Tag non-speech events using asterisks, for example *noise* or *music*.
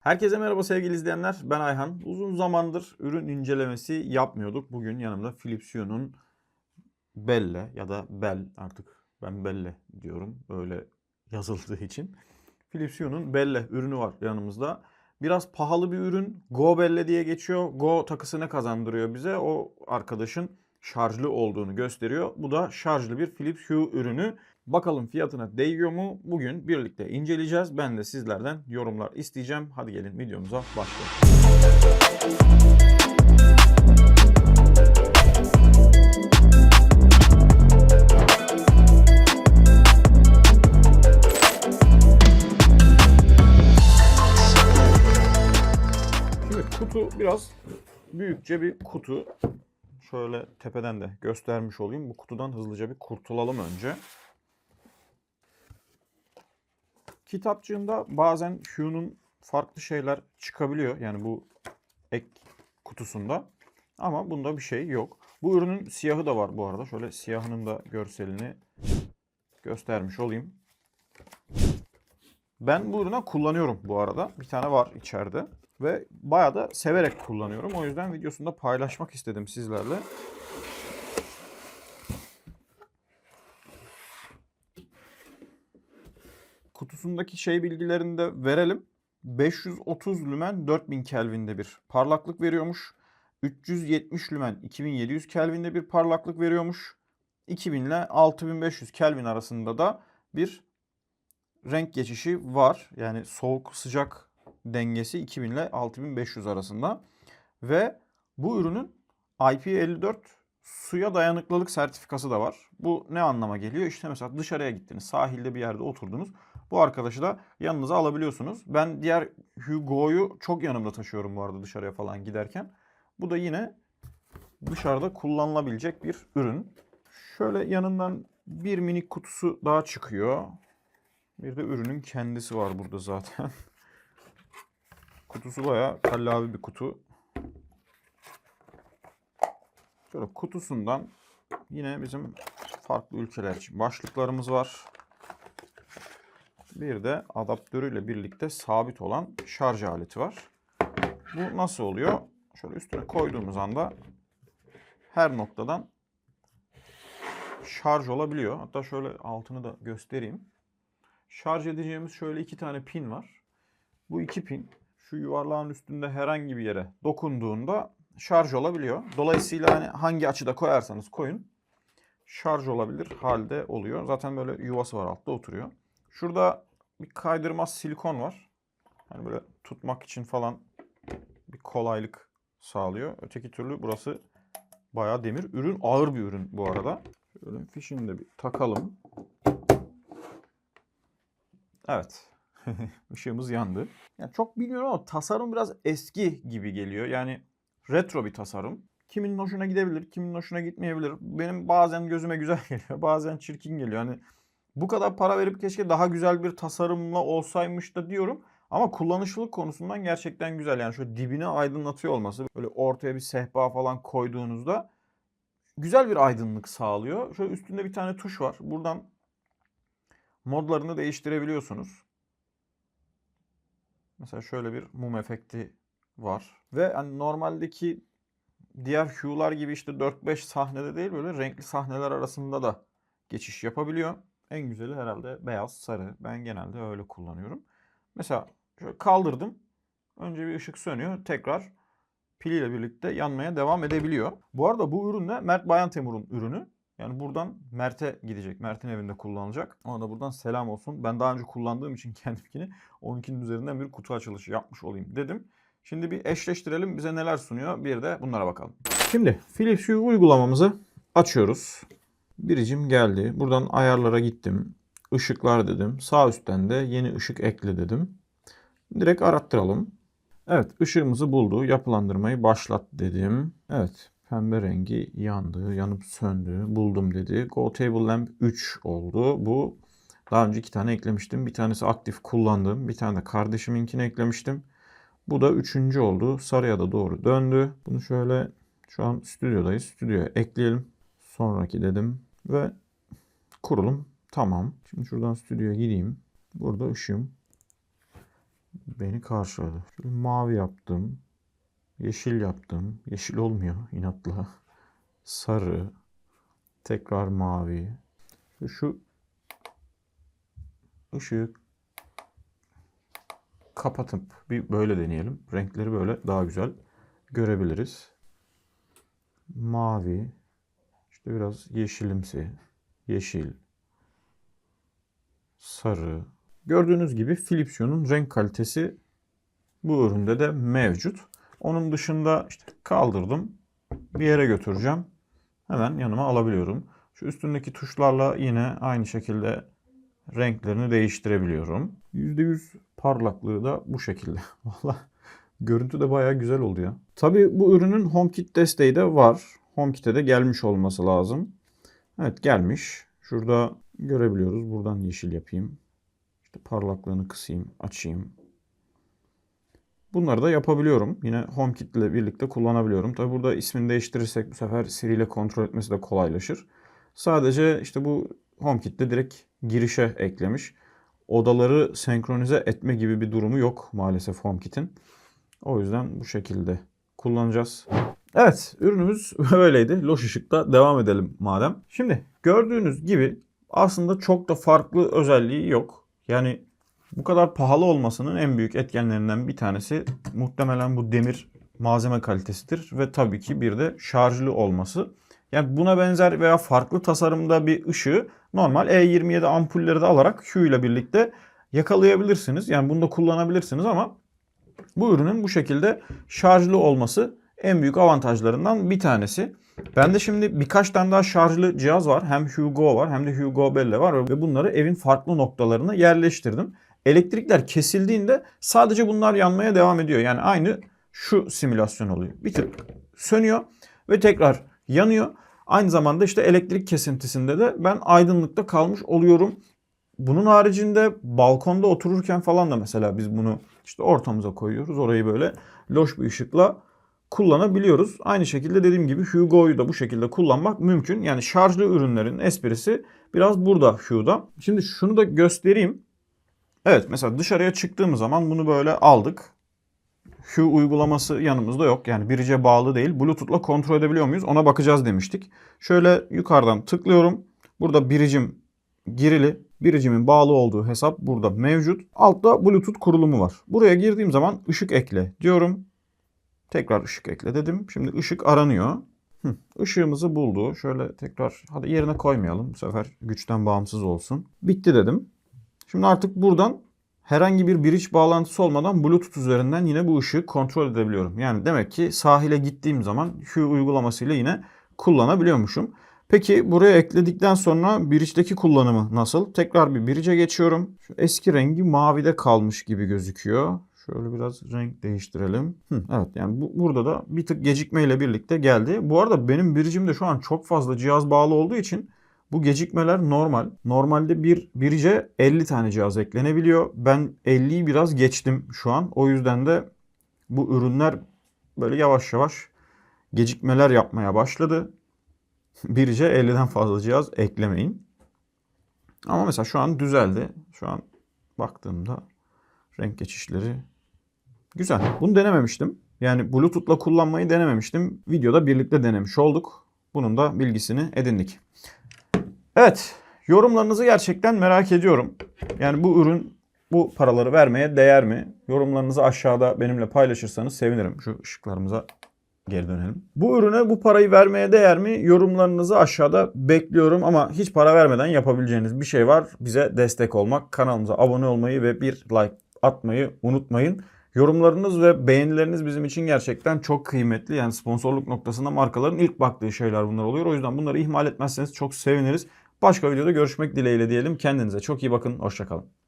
Herkese merhaba sevgili izleyenler. Ben Ayhan. Uzun zamandır ürün incelemesi yapmıyorduk. Bugün yanımda Philips Hue'nun Belle ya da Bell artık ben Belle diyorum öyle yazıldığı için. Philips Hue'nun Belle ürünü var yanımızda. Biraz pahalı bir ürün. Go Belle diye geçiyor. Go takısı ne kazandırıyor bize? O arkadaşın şarjlı olduğunu gösteriyor. Bu da şarjlı bir Philips Hue ürünü. Bakalım fiyatına değiyor mu? Bugün birlikte inceleyeceğiz. Ben de sizlerden yorumlar isteyeceğim. Hadi gelin videomuza başlayalım. Kutu biraz büyükçe bir kutu. Şöyle tepeden de göstermiş olayım. Bu kutudan hızlıca bir kurtulalım önce. Kitapçığında bazen Hue'nun farklı şeyler çıkabiliyor. Yani bu ek kutusunda. Ama bunda bir şey yok. Bu ürünün siyahı da var bu arada. Şöyle siyahının da görselini göstermiş olayım. Ben bu ürünü kullanıyorum bu arada. Bir tane var içeride. Ve bayağı da severek kullanıyorum. O yüzden videosunda paylaşmak istedim sizlerle. Kutusundaki şey bilgilerini de verelim. 530 lümen 4000 Kelvin'de bir parlaklık veriyormuş. 370 lümen 2700 Kelvin'de bir parlaklık veriyormuş. 2000 ile 6500 Kelvin arasında da bir renk geçişi var. Yani soğuk sıcak dengesi 2000 ile 6500 arasında. Ve bu ürünün IP54 suya dayanıklılık sertifikası da var. Bu ne anlama geliyor? İşte mesela dışarıya gittiniz, sahilde bir yerde oturdunuz. Bu arkadaşı da yanınıza alabiliyorsunuz. Ben diğer Hugo'yu çok yanımda taşıyorum bu arada dışarıya falan giderken. Bu da yine dışarıda kullanılabilecek bir ürün. Şöyle yanından bir minik kutusu daha çıkıyor. Bir de ürünün kendisi var burada zaten. *laughs* Kutusu bayağı kallavi bir kutu. Şöyle kutusundan yine bizim farklı ülkeler için başlıklarımız var. Bir de adaptörüyle birlikte sabit olan şarj aleti var. Bu nasıl oluyor? Şöyle üstüne koyduğumuz anda her noktadan şarj olabiliyor. Hatta şöyle altını da göstereyim. Şarj edeceğimiz şöyle iki tane pin var. Bu iki pin şu yuvarlağın üstünde herhangi bir yere dokunduğunda şarj olabiliyor. Dolayısıyla hani hangi açıda koyarsanız koyun şarj olabilir halde oluyor. Zaten böyle yuvası var altta oturuyor. Şurada bir kaydırmaz silikon var. Hani böyle tutmak için falan bir kolaylık sağlıyor. Öteki türlü burası bayağı demir. Ürün ağır bir ürün bu arada. Şöyle fişini de bir takalım. Evet. *laughs* Işığımız yandı. Yani çok bilmiyorum ama tasarım biraz eski gibi geliyor. Yani retro bir tasarım. Kiminin hoşuna gidebilir, kiminin hoşuna gitmeyebilir. Benim bazen gözüme güzel *laughs* geliyor, bazen çirkin geliyor. Hani bu kadar para verip keşke daha güzel bir tasarımla olsaymış da diyorum. Ama kullanışlılık konusundan gerçekten güzel. Yani şöyle dibine aydınlatıyor olması. Böyle ortaya bir sehpa falan koyduğunuzda güzel bir aydınlık sağlıyor. Şöyle üstünde bir tane tuş var. Buradan modlarını değiştirebiliyorsunuz. Mesela şöyle bir mum efekti var. Ve hani normaldeki diğer Hue'lar gibi işte 4-5 sahnede değil böyle renkli sahneler arasında da geçiş yapabiliyor. En güzeli herhalde beyaz, sarı. Ben genelde öyle kullanıyorum. Mesela şöyle kaldırdım. Önce bir ışık sönüyor. Tekrar piliyle birlikte yanmaya devam edebiliyor. Bu arada bu ürün de Mert Bayan Temur'un ürünü. Yani buradan Mert'e gidecek. Mert'in evinde kullanılacak. Ona da buradan selam olsun. Ben daha önce kullandığım için *laughs* kendimkini 12'nin üzerinden bir kutu açılışı yapmış olayım dedim. Şimdi bir eşleştirelim. Bize neler sunuyor bir de bunlara bakalım. Şimdi Philips Hue uygulamamızı açıyoruz. Biricim geldi. Buradan ayarlara gittim. Işıklar dedim. Sağ üstten de yeni ışık ekle dedim. Direkt arattıralım. Evet ışığımızı buldu. Yapılandırmayı başlat dedim. Evet pembe rengi yandı, yanıp söndü, buldum dedi. Go Table Lamp 3 oldu. Bu daha önce iki tane eklemiştim. Bir tanesi aktif kullandım. Bir tane de kardeşiminkini eklemiştim. Bu da üçüncü oldu. Sarıya da doğru döndü. Bunu şöyle şu an stüdyodayız. Stüdyoya ekleyelim. Sonraki dedim ve kurulum tamam. Şimdi şuradan stüdyoya gideyim. Burada ışığım beni karşıladı. Şöyle mavi yaptım. Yeşil yaptım. Yeşil olmuyor inatla. Sarı. Tekrar mavi. Şu, şu ışığı kapatıp bir böyle deneyelim. Renkleri böyle daha güzel görebiliriz. Mavi. İşte biraz yeşilimsi. Yeşil. Sarı. Gördüğünüz gibi Philips'un renk kalitesi bu üründe de mevcut. Onun dışında işte kaldırdım. Bir yere götüreceğim. Hemen yanıma alabiliyorum. Şu üstündeki tuşlarla yine aynı şekilde renklerini değiştirebiliyorum. %100 parlaklığı da bu şekilde. *laughs* Valla görüntü de bayağı güzel oldu ya. Tabii bu ürünün HomeKit desteği de var. HomeKit'e de gelmiş olması lazım. Evet gelmiş. Şurada görebiliyoruz. Buradan yeşil yapayım. İşte parlaklığını kısayım, açayım. Bunları da yapabiliyorum. Yine HomeKit ile birlikte kullanabiliyorum. Tabi burada ismini değiştirirsek bu sefer Siri ile kontrol etmesi de kolaylaşır. Sadece işte bu HomeKit'te direkt girişe eklemiş. Odaları senkronize etme gibi bir durumu yok maalesef HomeKit'in. O yüzden bu şekilde kullanacağız. Evet ürünümüz *laughs* böyleydi. Loş ışıkta devam edelim madem. Şimdi gördüğünüz gibi aslında çok da farklı özelliği yok. Yani bu kadar pahalı olmasının en büyük etkenlerinden bir tanesi muhtemelen bu demir malzeme kalitesidir ve tabii ki bir de şarjlı olması. Yani buna benzer veya farklı tasarımda bir ışığı normal E27 ampulleri de alarak Hue ile birlikte yakalayabilirsiniz. Yani bunu da kullanabilirsiniz ama bu ürünün bu şekilde şarjlı olması en büyük avantajlarından bir tanesi. Bende şimdi birkaç tane daha şarjlı cihaz var. Hem Hugo var hem de Hugo Belle var ve bunları evin farklı noktalarına yerleştirdim. Elektrikler kesildiğinde sadece bunlar yanmaya devam ediyor. Yani aynı şu simülasyon oluyor. Bir tık sönüyor ve tekrar yanıyor. Aynı zamanda işte elektrik kesintisinde de ben aydınlıkta kalmış oluyorum. Bunun haricinde balkonda otururken falan da mesela biz bunu işte ortamıza koyuyoruz. Orayı böyle loş bir ışıkla kullanabiliyoruz. Aynı şekilde dediğim gibi Hugo'yu da bu şekilde kullanmak mümkün. Yani şarjlı ürünlerin esprisi biraz burada Hugo'da. Şimdi şunu da göstereyim. Evet mesela dışarıya çıktığımız zaman bunu böyle aldık. Hue uygulaması yanımızda yok. Yani birice bağlı değil. Bluetooth'la kontrol edebiliyor muyuz? Ona bakacağız demiştik. Şöyle yukarıdan tıklıyorum. Burada biricim girili. Biricimin bağlı olduğu hesap burada mevcut. Altta Bluetooth kurulumu var. Buraya girdiğim zaman ışık ekle diyorum. Tekrar ışık ekle dedim. Şimdi ışık aranıyor. Hı, ışığımızı buldu. Şöyle tekrar hadi yerine koymayalım. Bu sefer güçten bağımsız olsun. Bitti dedim. Şimdi artık buradan herhangi bir bridge bağlantısı olmadan Bluetooth üzerinden yine bu ışığı kontrol edebiliyorum. Yani demek ki sahile gittiğim zaman Hue uygulamasıyla yine kullanabiliyormuşum. Peki buraya ekledikten sonra bridge'deki kullanımı nasıl? Tekrar bir bridge'e geçiyorum. Şu eski rengi mavide kalmış gibi gözüküyor. Şöyle biraz renk değiştirelim. Hı, evet yani bu, burada da bir tık gecikmeyle birlikte geldi. Bu arada benim bridge'imde şu an çok fazla cihaz bağlı olduğu için bu gecikmeler normal. Normalde bir birice 50 tane cihaz eklenebiliyor. Ben 50'yi biraz geçtim şu an. O yüzden de bu ürünler böyle yavaş yavaş gecikmeler yapmaya başladı. *laughs* Birice 50'den fazla cihaz eklemeyin. Ama mesela şu an düzeldi. Şu an baktığımda renk geçişleri güzel. Bunu denememiştim. Yani Bluetooth'la kullanmayı denememiştim. Videoda birlikte denemiş olduk. Bunun da bilgisini edindik. Evet, yorumlarınızı gerçekten merak ediyorum. Yani bu ürün bu paraları vermeye değer mi? Yorumlarınızı aşağıda benimle paylaşırsanız sevinirim. Şu ışıklarımıza geri dönelim. Bu ürüne bu parayı vermeye değer mi? Yorumlarınızı aşağıda bekliyorum ama hiç para vermeden yapabileceğiniz bir şey var. Bize destek olmak, kanalımıza abone olmayı ve bir like atmayı unutmayın. Yorumlarınız ve beğenileriniz bizim için gerçekten çok kıymetli. Yani sponsorluk noktasında markaların ilk baktığı şeyler bunlar oluyor. O yüzden bunları ihmal etmezseniz çok seviniriz. Başka videoda görüşmek dileğiyle diyelim. Kendinize çok iyi bakın. Hoşçakalın.